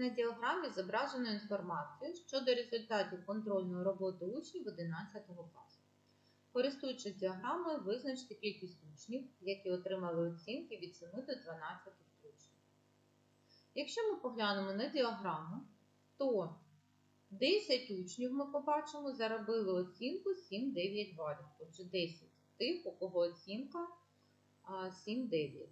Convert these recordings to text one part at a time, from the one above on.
На діаграмі зображено інформацію щодо результатів контрольної роботи учнів 11 класу. Користуючись діаграмою, визначте кількість учнів, які отримали оцінки від 7 до 12 включно. Якщо ми поглянемо на діаграму, то 10 учнів ми побачимо заробили оцінку 7-9 балів. Отже, 10 тих, у кого оцінка 7-9.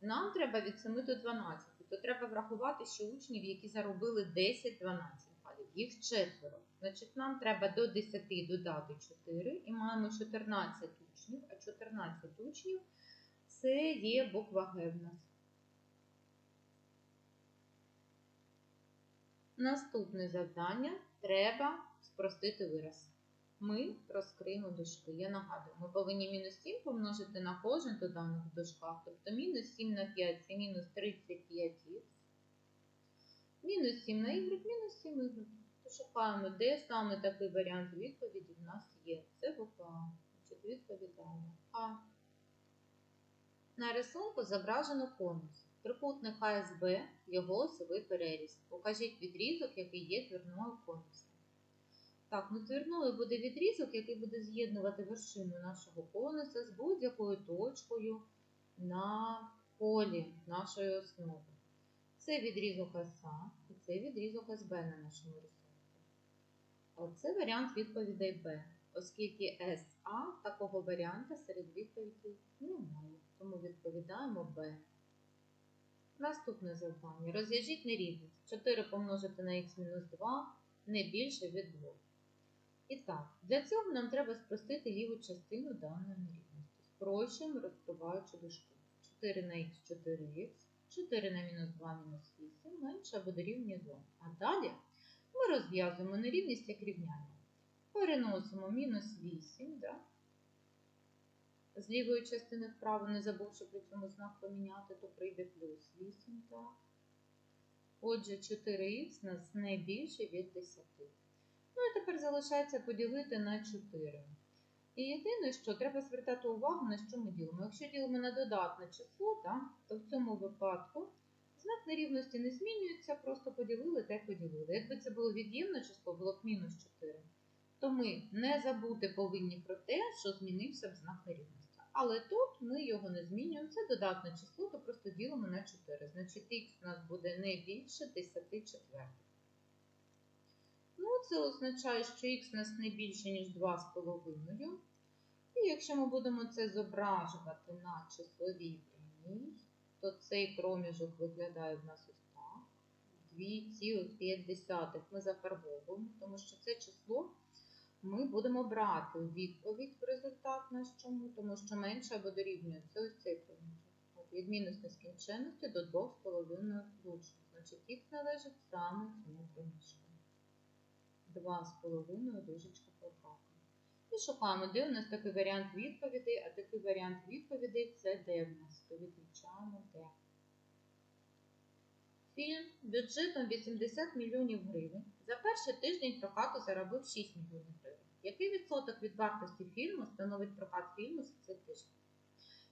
Нам треба від 7 до 12, то треба врахувати, що учнів, які заробили 10-12 балів, їх четверо. Значить, нам треба до 10 додати 4 і маємо 14 учнів, а 14 учнів це є буква Г в нас. Наступне завдання треба спростити вираз. Ми розкриємо дужки. Я нагадую, ми повинні мінус 7 помножити на кожен доданок в дужках. Тобто мінус 7 на 5 це мінус 35х. Мінус 7 на y, мінус 7 y. То де саме такий варіант відповіді в нас є. Це буква А. Відповідаємо А. На рисунку зображено конус. Трикутник АСБ, його осовий переріз. Покажіть відрізок, який є твірною конуса. Так, ну твірною буде відрізок, який буде з'єднувати вершину нашого конуса з будь-якою точкою на полі нашої основи. Це відрізок СА і це відрізок СБ на нашому рисунку. Це варіант відповідей Б, оскільки СА такого варіанта серед відповідей немає. Тому відповідаємо Б. Наступне завдання. Розв'яжіть нерівність. 4 помножити на х-2 не більше від 2. І так, для цього нам треба спростити ліву частину даної нерівності. Спрощуємо, розкриваючи дужки. 4 на х 4х, 4 на мінус 2 мінус 8 менше або дорівнює 2. А далі ми розв'язуємо нерівність як рівняння. Переносимо мінус 8, да? з лівої частини вправо, не забувши при цьому знак поміняти, то прийде плюс 8. так. Отже, 4х нас не більше від 10. Ну і тепер залишається поділити на 4. І єдине, що треба звертати увагу, на що ми ділимо. Якщо ділимо на додатне число, то в цьому випадку знак нерівності не змінюється, просто поділили та поділили. Якби це було від'ємне число, було б мінус 4, то ми не забути повинні про те, що змінився б знак нерівності. Але тут ми його не змінюємо. Це додатне число, то просто ділимо на 4. Значить, х у нас буде не більше 10 четвертих. Це означає, що х у нас не більше, ніж 2,5. І якщо ми будемо це зображувати на числовій прямій, то цей проміжок виглядає в нас ось так. 2,5 ми зафарбовуємо, тому що це число ми будемо брати у відповідь в результат наш чому, тому що менше або дорівнює ось цей проміжок. Від мінус нескінченності до 2,5 влучно. Значить, х належить саме цьому проміжку. 2,5 дужечка поправка. І шукаємо, де у нас такий варіант відповідей, а такий варіант відповідей це де в нас. То відмічаємо де. Фільм бюджетом 80 мільйонів гривень за перший тиждень прокату заробив 6 мільйонів гривень. Який відсоток від вартості фільму становить прокат фільму за цей тиждень?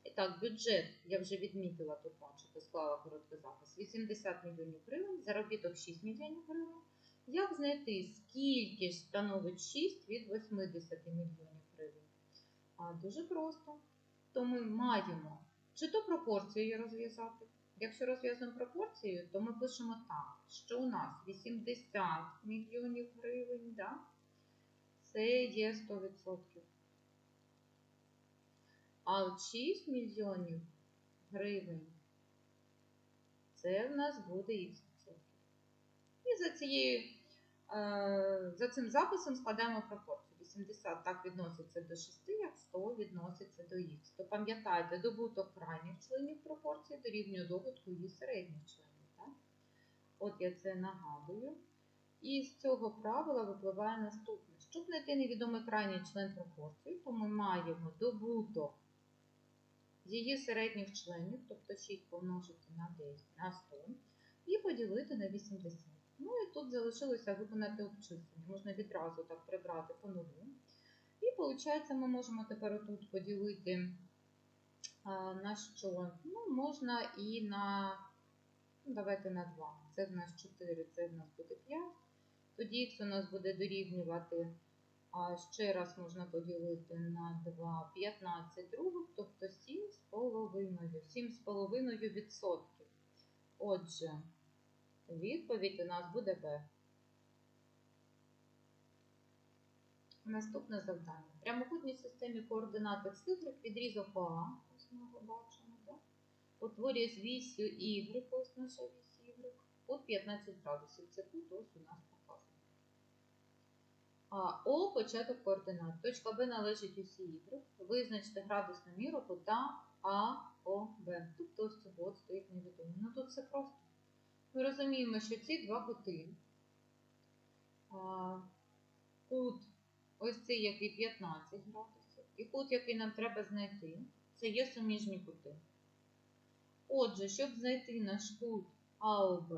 І так, бюджет, я вже відмітила тут, бачите, склала короткий запис, 80 мільйонів гривень, заробіток 6 мільйонів гривень. Як знайти, скільки ж становить 6 від 80 мільйонів гривень? А, Дуже просто. То ми маємо чи то пропорцію розв'язати. Якщо розв'язуємо пропорцію, то ми пишемо так, що у нас 80 мільйонів гривень, да? це є 100%. А 6 мільйонів гривень це в нас буде х%. І за цією, за цим записом складаємо пропорцію. 80 так відноситься до 6, як 100 відноситься до х. То пам'ятайте, добуток крайніх членів пропорції дорівнює добутку її середніх членів. Так? От я це нагадую. І з цього правила випливає наступне. Щоб знайти невідомий крайній член пропорції, то ми маємо добуток її середніх членів, тобто 6 помножити на 10 на 100, і поділити на 80. Ну і тут залишилося виконати обчислення. Можна відразу так прибрати по нулю. І, виходить, ми можемо тепер тут поділити на що? Ну, можна і на Ну, Давайте на 2. Це в нас 4, це в нас буде 5. Тоді х у нас буде дорівнювати, а ще раз можна поділити на 2, 15 других, тобто 7 з половиною. 7 відсотків. Отже, відповідь у нас буде Б. Наступне завдання. В прямокутній системі координат x, y відрізок ОА, ось ми його бачимо, так? утворює з вісю Y, ось наша вісь Y, кут 15 градусів. Це кут ось у нас показано. А О початок координат. Точка Б належить усі Y. Визначте градусну міру кута АОБ. Тобто ось цього от стоїть невідомо. Ну тут все просто. Ми розуміємо, що ці два кути. Кут ось цей, який 15 градусів, і кут, який нам треба знайти, це є суміжні кути. Отже, щоб знайти наш кут АОБ,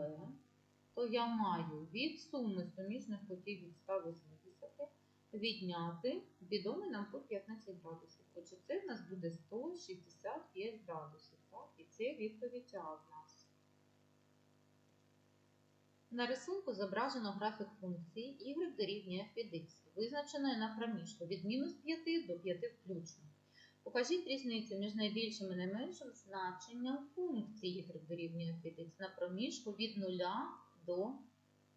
то я маю від суми суміжних кутів від 180 відняти відомий нам кут 15 градусів. Отже, це в нас буде 165 градусів. Так? І це відповідь А в нас. На рисунку зображено графік функції y дорівнює від x, визначеної на проміжку від мінус 5 до 5 включно. Покажіть різницю між найбільшим і найменшим значенням функції y дорівнює від x на проміжку від 0 до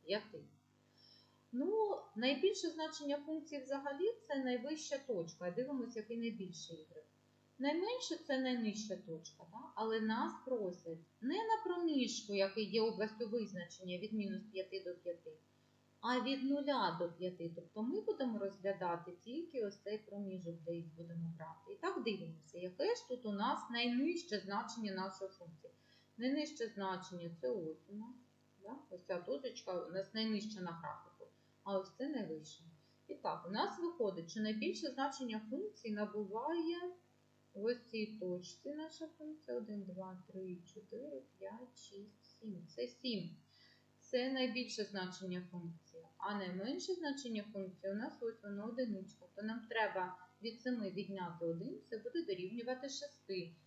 5. Ну, найбільше значення функції взагалі це найвища точка. Дивимося, який найбільший y. Найменше це найнижча точка, да? але нас просять не на проміжку, який є областю визначення від мінус 5 до 5, а від 0 до 5. Тобто ми будемо розглядати тільки ось цей проміжок, де їх будемо брати. І так дивимося, яке ж тут у нас найнижче значення нашої функції. Найнижче значення це ось у нас. Да? Ось ця точечка у нас найнижча на графіку, а ось це найвище. І так, у нас виходить, що найбільше значення функції набуває. Ось цій точці наша функція 1, 2, 3, 4, 5, 6, 7. Це 7. Це найбільше значення функції. А найменше значення функції у нас ось воно одиничка. То нам треба від 7 відняти 1, це буде дорівнювати 6.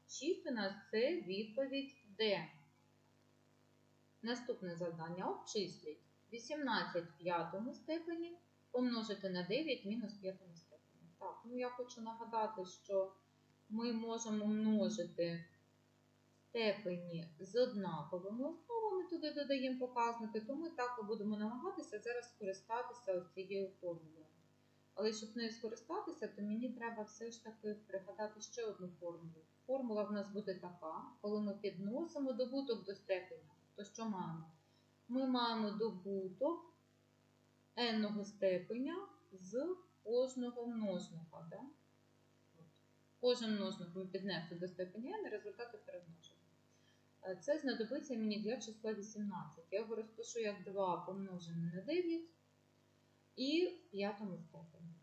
6 у нас це відповідь D. Наступне завдання обчисліть 18 в п'ятому степені помножити на 9 мінус в п'ятому степені. Так, ну я хочу нагадати, що ми можемо множити степені з однаковими основами, туди додаємо показники, то ми так і будемо намагатися зараз скористатися цією формулою. Але щоб нею скористатися, то мені треба все ж таки пригадати ще одну формулу. Формула в нас буде така, коли ми підносимо добуток до степеня, то що маємо? Ми маємо добуток n степеня з кожного множника. Да? Кожен множник ми піднесли до степені n, результати перемножимо. Е, Це знадобиться мені для числа 18. Я його розпишу як 2 помножене на 9 і в п'ятому степені.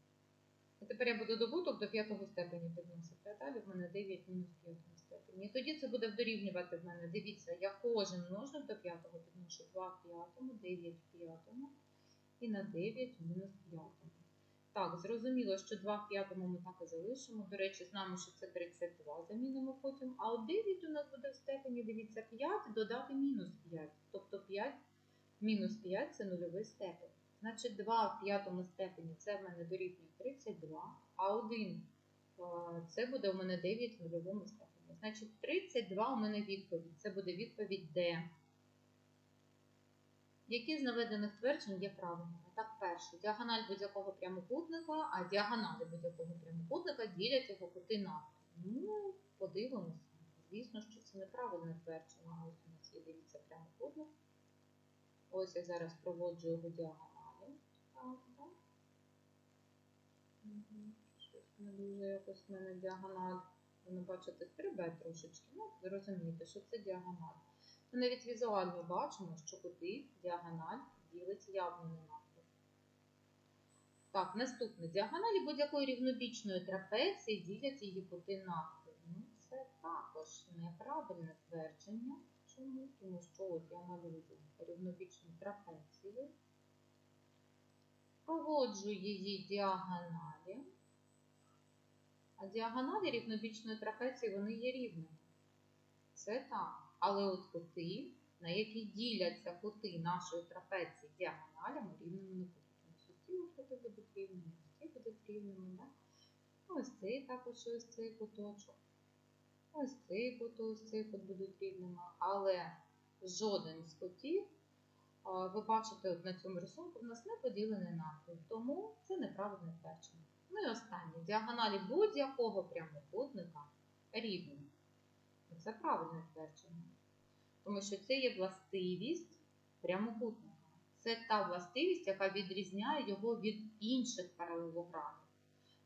І тепер я буду добуток до п'ятого степені підносити. А далі в мене 9 мінус в п'ятому степені. І тоді це буде дорівнювати в мене. Дивіться, я кожен множник до п'ятого підношу 2 в п'ятому, 9 в п'ятому і на 9 мінус в п'ятому. Так, зрозуміло, що 2 в п'ятому ми так і залишимо. До речі, знаємо, що це 32, замінимо потім. А от 9 у нас буде в степені, дивіться, 5 додати мінус 5. Тобто 5 мінус 5 це нульовий степень. Значить, 2 в п'ятому степені це в мене дорівнює 32, а 1 це буде у мене 9 в нульовому степені. Значить, 32 у мене відповідь. Це буде відповідь D. Які з наведених тверджень є правильними? Так, перше, діагональ будь-якого прямокутника, а діагоналі будь-якого прямокутника ділять його кути навпіл. Ну, подивимося. Звісно, що це неправильне твердження. Ось у нас є, дивіться, прямокутник. Ось я зараз проводжу його діагоналі. Щось не дуже якось в мене діагональ. Воно, бачите, стрибає трошечки. Ну, ви розумієте, що це діагональ. Ми навіть візуально бачимо, що кути діагональ ділить явно не навпіл. Так, наступне. Діагоналі будь-якої рівнобічної трапеції ділять її навпіл. Ну, це також неправильне твердження. Чому? Тому що от я малюю рівнобічну трапецію, проводжу її діагоналі. А діагоналі рівнобічної трапеції вони є рівними. Це так. Але от кути на які діляться кути нашої трапеції діагоналями рівними не будуть. Кути будуть рівними, ось будуть рівними, ось цей також ось цей куточок. Ось цей кут, ось цей кут будуть рівними, але жоден з кутів, ви бачите на цьому рисунку, в нас не поділений навпіл, тому це неправильне твердження. Ну і останнє. Діагоналі будь-якого прямокутника рівні. Це правильне твердження. Тому що це є властивість прямокутника. Це та властивість, яка відрізняє його від інших паралелограмів.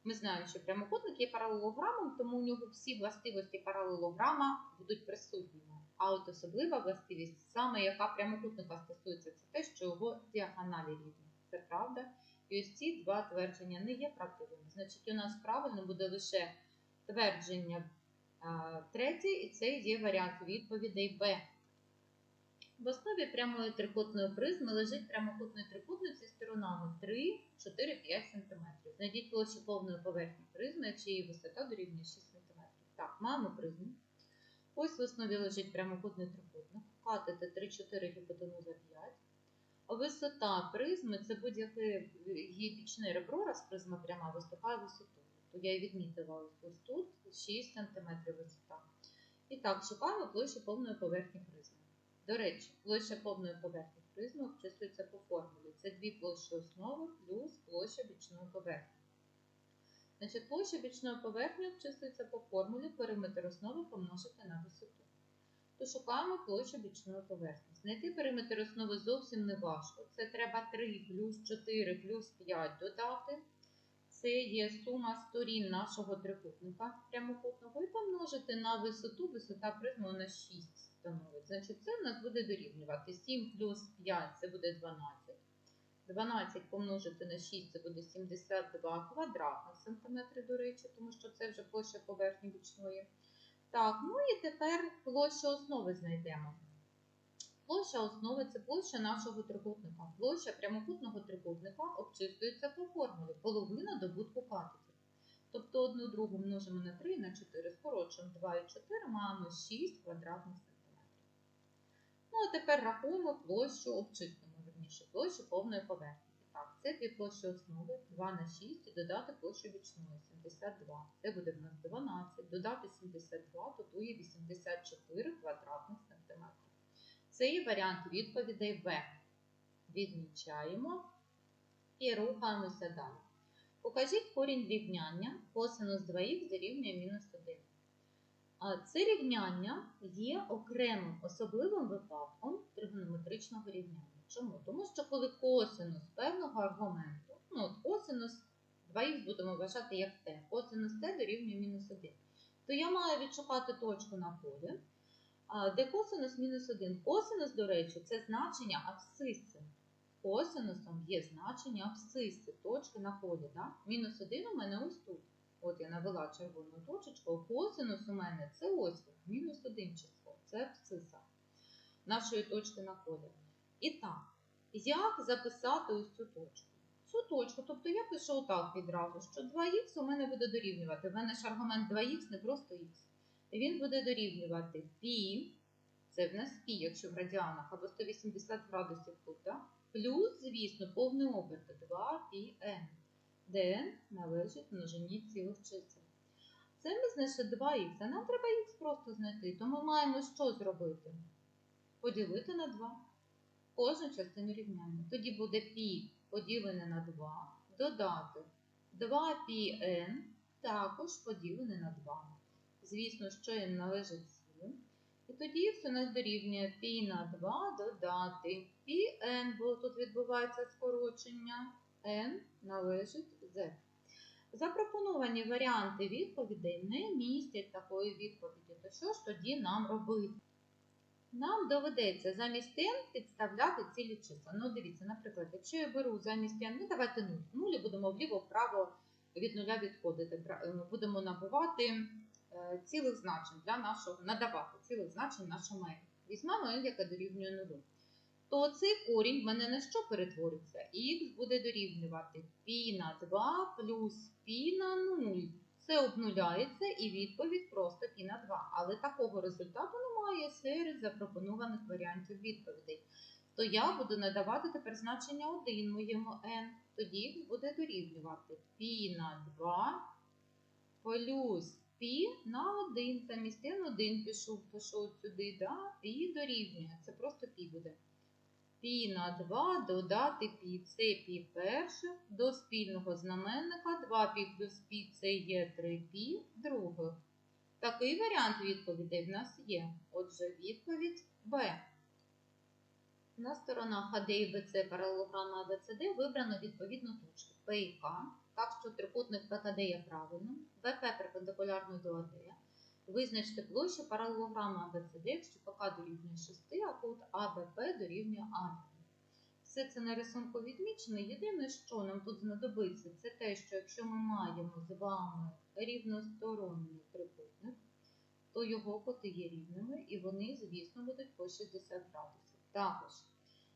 Ми знаємо, що прямокутник є паралелограмом, тому у нього всі властивості паралелограма будуть присутніми. А от особлива властивість, саме яка прямокутника стосується, це те, що його діагоналі рівні. Це правда. І ось ці два твердження не є правдивими. Значить, у нас правильно буде лише твердження третє, і це є варіант відповідей Б. В основі прямої трикутної призми лежить прямокутний трикутник зі сторонами 3, 4, 5 см. Знайдіть площу повної поверхні призми, якщо її висота дорівнює 6 см. Так, маємо призму. Ось в основі лежить прямокутний трикутник. Катети 3, 4, гіпотенуза 5. Висота призми це будь-яке її ребро, раз призма пряма виступає висотою. То я і відмітила ось тут 6 см висота. І так, шукаємо площу повної поверхні призми. До речі, площа повної поверхні призми обчислюється по формулі. Це дві площі основи плюс площа бічної поверхні. Значить, площа бічної поверхні обчислюється по формулі периметр основи помножити на висоту. То шукаємо площу бічної поверхні. Знайти периметр основи зовсім не важко. Це треба 3 плюс 4 плюс 5 додати. Це є сума сторін нашого трикутника прямокутного і помножити на висоту. Висота призми у нас 6 становить. Значить, це у нас буде дорівнювати 7 плюс 5 це буде 12. 12 помножити на 6 це буде 72 квадратних сантиметри, до речі, тому що це вже площа поверхні бічної. Так, ну і тепер площу основи знайдемо. Площа основи це площа нашого трикутника. Площа прямокутного трикутника обчислюється по формулі половина добутку катетів. Тобто одну другу множимо на 3 на 4, скорочуємо 2 і 4, маємо 6 квадратних. Ну, а тепер рахуємо площу, обчислимо, верніше, площу повної поверхні. Так, це дві площі основи, 2 на 6 і додати площу бічної 72. Це буде в нас 12. Додати 72, то тут є 84 квадратних сантиметрів. Це є варіант відповідей В. Відмічаємо і рухаємося далі. Покажіть корінь рівняння косинус 2х дорівнює мінус 1. Це рівняння є окремим особливим випадком тригонометричного рівняння. Чому? Тому що коли косинус певного аргументу, ну от косинус 2х будемо вважати як t, косинус t дорівнює мінус 1, то я маю відшукати точку на полі, де косинус мінус 1. Косинус, до речі, це значення абсциси. Косинусом є значення абсциси, точки на полі. Мінус 1 у мене ось тут. От я навела червону точечку, косинус у мене це ось мінус один число, це абсциса нашої точки на колі. І так, як записати ось цю точку? Цю точку, тобто я пишу отак відразу, що 2х у мене буде дорівнювати. У мене ж аргумент 2х не просто х. Він буде дорівнювати пі, це в нас пі, якщо в радіанах, або 180 градусів тут, плюс, звісно, повний оберт 2πn. де n належить множині цілих чисел. Це ми знайшли 2х, а нам треба х просто знайти, то ми маємо що зробити? Поділити на 2 кожну частину рівняння. Тоді буде π поділене на 2, додати 2πn також поділене на 2. Звісно, що n належить цілим. І тоді все у нас дорівнює π на 2 додати πn, бо тут відбувається скорочення, n належить z. Запропоновані варіанти відповідей не містять такої відповіді. То що ж тоді нам робити? Нам доведеться замість n підставляти цілі числа. Ну, дивіться, наприклад, якщо я беру замість n, ну давайте 0. Нулі будемо вліво-вправо від нуля відходити. Е, Будемо набувати е, цілих значень для нашого, надавати цілих значень нашому n. Візьмемо n, яке дорівнює нулю. То цей корінь в мене на що перетвориться? Х буде дорівнювати π на 2 плюс π на 0. все обнуляється і відповідь просто пі на 2. Але такого результату немає серед запропонованих варіантів відповідей. То я буду надавати тепер значення 1 моєму n. Тоді х буде дорівнювати пі на 2 плюс пі на 1. Замість n 1 пішов, пішов сюди, да? і дорівнює. Це просто пі буде. Пі на 2 додати пі. Це пі перше. До спільного знаменника 2 пі плюс пі це є 3 пі других. Такий варіант відповідей в нас є. Отже, відповідь Б. На сторонах АД і БЦ паралелограма АБЦД вибрано відповідну точку П і К, так що трикутник ПКД є правильним, БП перпендикулярно до АД. Визначте площу паралелограма АБЦД, якщо ПК дорівнює 6, а кут АБП дорівнює А. Все це на рисунку відмічено. Єдине, що нам тут знадобиться, це те, що якщо ми маємо з вами рівносторонній трикутник, то його коти є рівними і вони, звісно, будуть по 60 градусів. Також,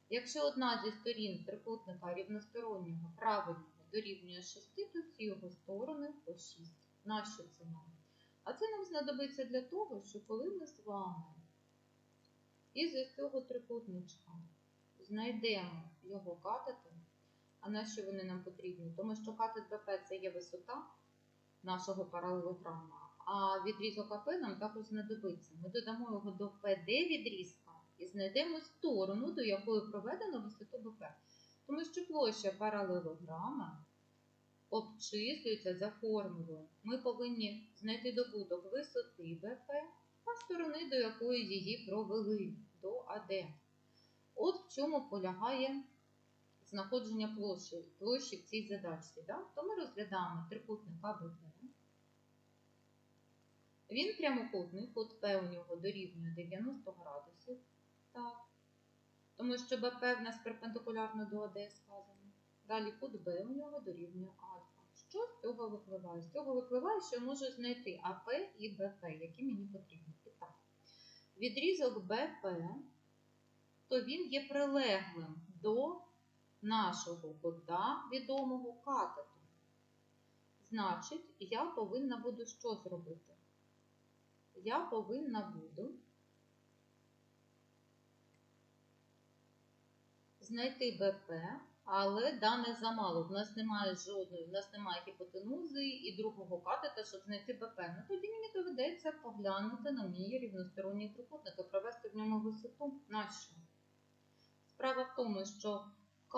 якщо одна зі сторін трикутника рівностороннього правильного дорівнює 6, то всі його сторони по 6. Нащо це нам? А це нам знадобиться для того, що коли ми з вами із цього трикутничка знайдемо його катети, а на що вони нам потрібні? Тому що катет БП це є висота нашого паралелограма, а відрізок АП нам також знадобиться. Ми додамо його до ПД відрізка і знайдемо сторону, до якої проведено висоту БП. Тому що площа паралелограма обчислюється за формулою. Ми повинні знайти добуток висоти БП та сторони, до якої її провели, до АД. От в чому полягає знаходження площі, площі в цій задачці. Да? То ми розглядаємо трикутник АБП. Він прямокутний, кут П у нього дорівнює 90 градусів. Так. Тому що БП в нас перпендикулярно до АД сказано. Далі кут Б у нього дорівнює альфа. Що з цього випливає? З цього випливає, що я можу знайти АП і БП, які мені потрібні. І так. Відрізок БП, то він є прилеглим до нашого кута відомого катету. Значить, я повинна буду що зробити? Я повинна буду знайти БП, але дане замало. В нас немає жодної, в нас немає гіпотенузи і другого катета, щоб знайти БП. Ну тоді мені доведеться поглянути на мій рівносторонній трикутник і провести в ньому висоту. Нащо? Справа в тому, що К,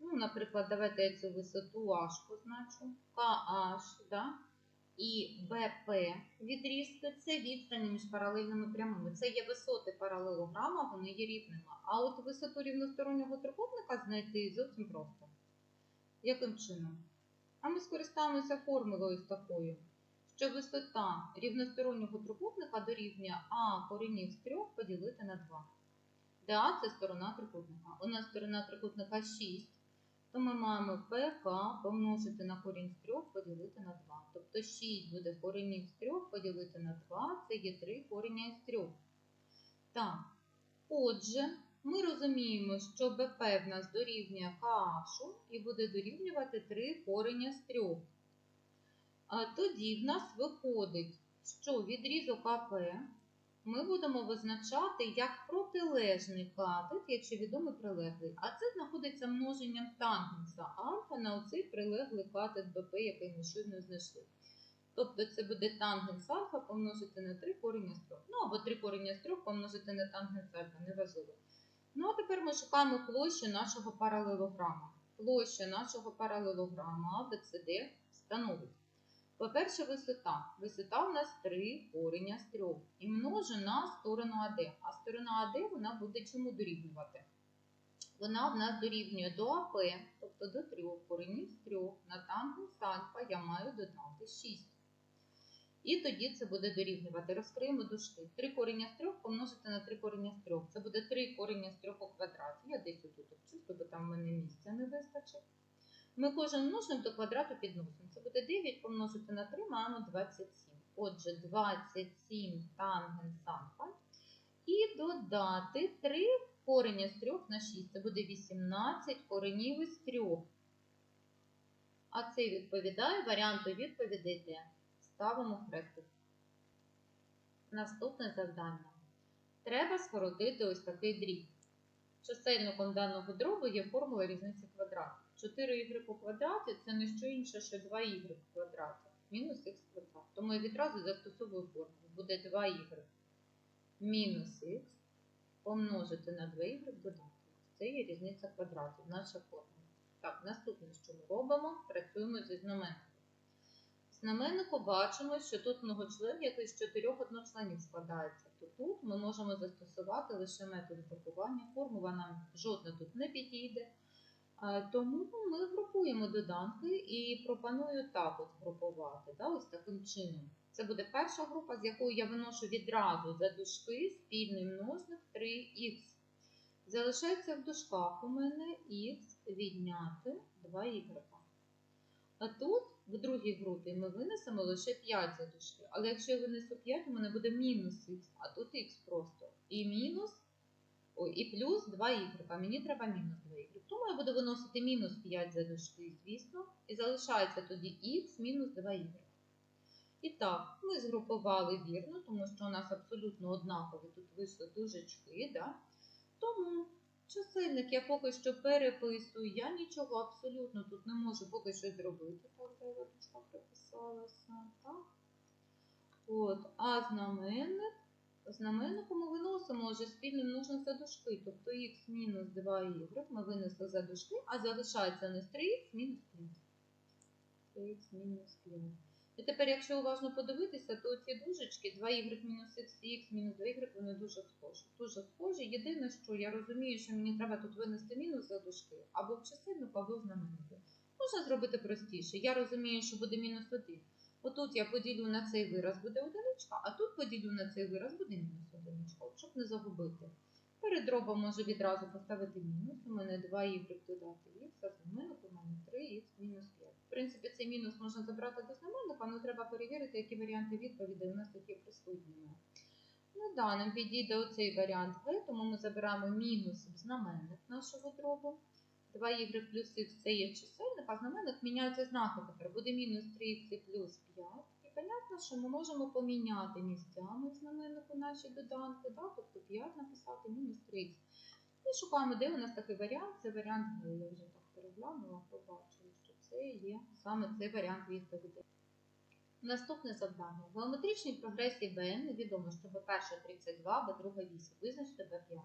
ну, наприклад, давайте я цю висоту H позначу, KH, да? І БП відрізки це відстані між паралельними прямими. Це є висоти паралелограма, вони є рівними. А от висоту рівностороннього трикутника знайти зовсім просто. Яким чином? А ми скористаємося формулою такою, що висота рівностороннього трикутника дорівнює А коренів з 3 поділити на 2. Де А це сторона трикутника. У нас сторона трикутника 6, то ми маємо ПК помножити на корінь з 3 поділити на 2. Тобто 6 буде коренів з 3 поділити на 2, це є 3 корення із 3. Так, отже, ми розуміємо, що БП в нас дорівнює КАШу і буде дорівнювати 3 корення з 3. А тоді в нас виходить, що відрізок АП ми будемо визначати як протилежний катет, якщо відомий прилеглий. А це знаходиться множенням тангенса альфа на оцей прилеглий катет БП, який ми щойно знайшли. Тобто це буде тангенс альфа помножити на 3 корення з 3. Ну або 3 корення з 3 помножити на тангенс альфа, неважливо. Ну а тепер ми шукаємо площу нашого паралелограма. Площа нашого паралелограма ABCD становить. По-перше, висота. Висота у нас 3 корення з 3. І множу на сторону АД. А сторона АД вона буде чому дорівнювати? Вона в нас дорівнює до АП, тобто до 3 коренів з 3. На тангенс альфа я маю додати 6. І тоді це буде дорівнювати. Розкриємо дужки. 3 корення з 3 помножити на 3 корення з 3. Це буде 3 корення з 3 у квадраті. Я десь тут обчислю, бо там в мене місця не вистачить. Ми кожен множник до квадрату підносимо. Це буде 9 помножити на 3, маємо 27. Отже, 27 тангенс альфа. І додати 3 корення з 3 на 6. Це буде 18 коренів із 3. А це відповідає варіанту відповідей Д. ставимо хрестик. Наступне завдання. Треба скоротити ось такий дріб. Чисельником даного дробу є формула різниці квадратів. 4y у квадраті це не що інше, що 2y в квадраті. Мінус х квадрат. Тому я відразу застосовую формулу. Буде 2y мінус х помножити на 2y додати. Це є різниця квадратів, наша формула. Так, наступне, що ми робимо, працюємо зі знаменником. В знаменнику бачимо, що тут многочлен, який з чотирьох одночленів складається. То тут ми можемо застосувати лише метод групування. Формула нам жодна тут не підійде. А, Тому ми групуємо доданки і пропоную так от групувати, да, ось таким чином. Це буде перша група, з якою я виношу відразу за дужки спільний множник 3х. Залишається в дужках у мене х відняти 2y. А тут, в другій групі, ми винесемо лише 5 за дужки. Але якщо я винесу 5, у мене буде мінус х, а тут х просто. І мінус, і плюс 2y, а мені треба мінус 2y. Тому я буду виносити мінус 5 за дужки, звісно, і залишається тоді х мінус 2y. І так, ми згрупували вірно, тому що у нас абсолютно однакові тут вийшли дужечки, да? Тому чисельник я поки що переписую, я нічого абсолютно тут не можу поки що зробити. Так, дужка приписалася, так. От, а знаменник, знаменнику ми виносимо вже спільний множник за тобто х мінус 2y ми винесли за дужки, а залишається у нас 3х мінус 5. 3х мінус 5. І тепер, якщо уважно подивитися, то ці дужечки 2y мінус х і х мінус 2y, вони дуже схожі. Дуже схожі. Єдине, що я розумію, що мені треба тут винести мінус за дужки, або в чисельнику, або в знаменнику. Можна зробити простіше. Я розумію, що буде мінус 1. Отут я поділю на цей вираз буде одиничка, а тут поділю на цей вираз буде мінус одиничка, щоб не загубити. Перед дробом можу відразу поставити мінус. У мене 2y додати х, а знаменник у мене 3х мінус 5. В принципі, цей мінус можна забрати до знаменника, але треба перевірити, які варіанти відповідей у нас тут є присутніми. Ну да, нам підійде оцей варіант В, тому ми забираємо мінус знаменник нашого дробу. 2y плюс х це є чисельник, а знаменник міняється знаки тепер. Буде мінус 3х плюс 5. І понятно, що ми можемо поміняти місцями в знаменнику наші доданки, да? тобто 5 написати мінус 3х. І шукаємо, де у нас такий варіант. Це варіант. Я вже так переглянула, побачила, що це є саме цей варіант відповіді. Наступне завдання. В геометричній прогресії Bn відомо, що b1 32, b2 8. Визначте b5.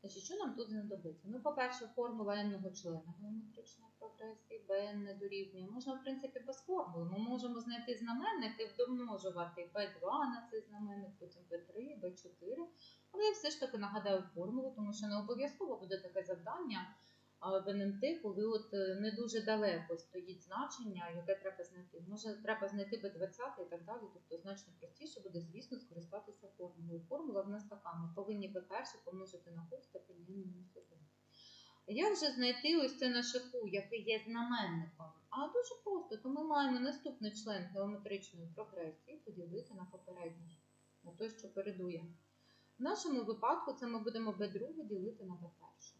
Значить, що нам тут знадобиться? Ну, по-перше, формула n-ного члена геометричної прогресії, bn не дорівнює. Можна, в принципі, без формули. Ми можемо знайти знаменник і домножувати b2 на цей знаменник, потім b3, b4. Але я все ж таки нагадаю формулу, тому що не обов'язково буде таке завдання а, коли от е, не дуже далеко стоїть значення, яке треба знайти. Може, треба знайти B20 і так далі, тобто значно простіше буде, звісно, скористатися формулою. Формула в нас така, ми повинні B1 помножити на кут степені мінус 1. Як же знайти ось це наше Q, який є знаменником? А дуже просто, то ми маємо наступний член геометричної прогресії поділити на попередній, на той, що передує. В нашому випадку це ми будемо B2 ділити на B1.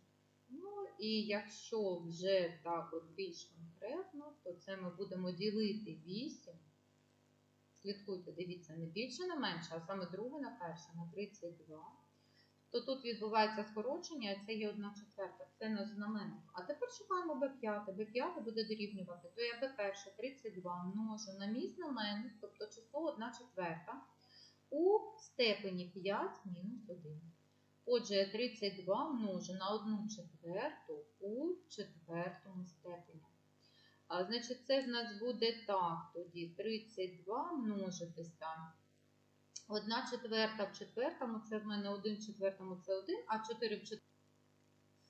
Ну і якщо вже так от більш конкретно, то це ми будемо ділити 8. Слідкуйте, дивіться, не більше, не менше, а саме друге на перше, на 32. То тут відбувається скорочення, це є 1 четверта, це наш знаменник. А тепер шукаємо B5. B5 буде дорівнювати. То я B1 32 множу на мій знаменник, тобто число 1 четверта, у степені 5 мінус 1. Отже, я 32 множу на 1 четверту у четвертому степені. А, значить, це в нас буде так, тоді 32 множитися. 1 четверта в четвертому, це в мене 1 в четвертому це 1, а 4 в четвертому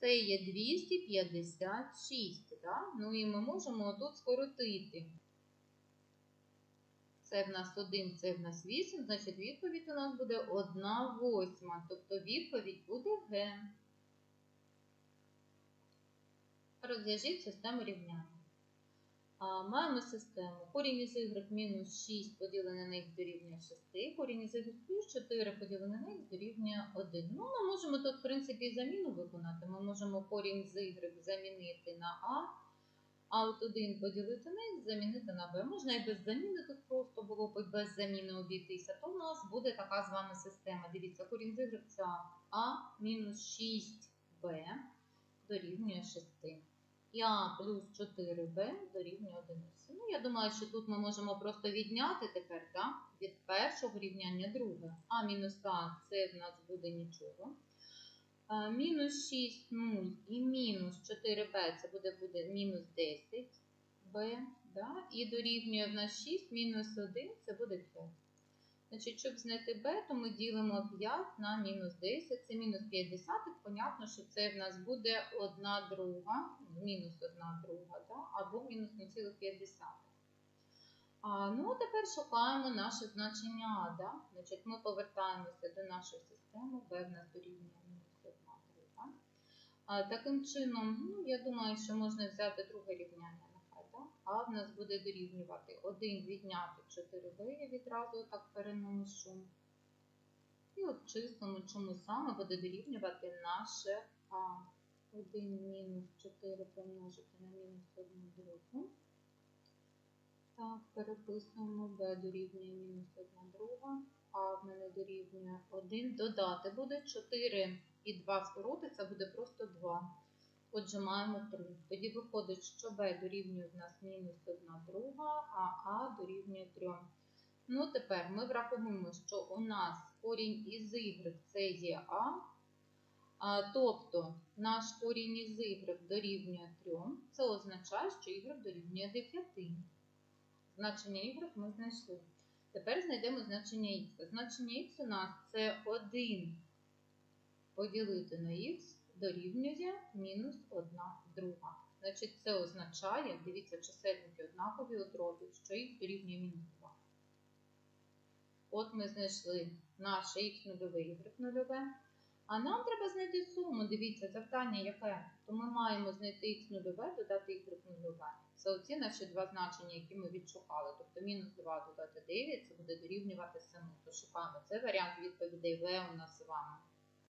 це є 256. Да? Ну і ми можемо тут скоротити. Це в нас 1, це в нас 8, значить відповідь у нас буде 1 восьма. Тобто відповідь буде Г. Розв'яжіть систему рівняння. Маємо систему. Корінь із y мінус 6 поділене на х дорівнює 6, корінь із y плюс 4 поділене на х дорівнює 1. Ну, ми можемо тут, в принципі, і заміну виконати. Ми можемо корінь з y замінити на а, А от 1 поділити на х, замінити на b. Можна і без заміни тут просто було б і без заміни обійтися. То в нас буде така з вами система. Дивіться, корінь з а мінус 6b дорівнює 6. І а плюс 4b дорівнює 1. Ну, я думаю, що тут ми можемо просто відняти тепер да? від першого рівняння друге. А мінус а це в нас буде нічого. Мінус 6, 0 і мінус 4b це буде, мінус 10b. Да? І дорівнює в нас 6, мінус 1 це буде 5. Значить, щоб знайти b, то ми ділимо 5 на мінус 10, це мінус 5 десятих. Понятно, що це в нас буде 1 друга, мінус 1 друга, або мінус 0,5. А, ну, а тепер шукаємо наше значення А. Да? Значить, ми повертаємося до нашої системи, b в нас дорівнює мінус 1 друга. А, таким чином, ну, я думаю, що можна взяти друге рівняння. нехай, Да? А в нас буде дорівнювати 1 відняти 4b, я відразу так переношу. І от числимо, чому саме буде дорівнювати наше А. 1 мінус 4 помножити на мінус 1 другу. Так, переписуємо b дорівнює мінус 1 друга, а в мене дорівнює 1. Додати буде 4 і 2 скоротиться, буде просто 2. Отже, маємо 3. Тоді виходить, що b дорівнює в нас мінус 1 друга, а а дорівнює 3. Ну, тепер ми враховуємо, що у нас корінь із y це є а. А, тобто наш корінь із y дорівнює 3. Це означає, що y дорівнює 9. Значення y ми знайшли. Тепер знайдемо значення х. Значення х у нас це 1 поділити на х дорівнює мінус 1 друга. Значить, це означає, дивіться, чисельники однакові у що х дорівнює мінус 2. От ми знайшли наше х нульове, y нульове. А нам треба знайти суму. Дивіться, завдання яке? То ми маємо знайти х нульове, додати y нульове. Це оці наші два значення, які ми відшукали. Тобто мінус 2 додати 9, це буде дорівнювати 7. То шукаємо. Це варіант відповідей В у нас з вами.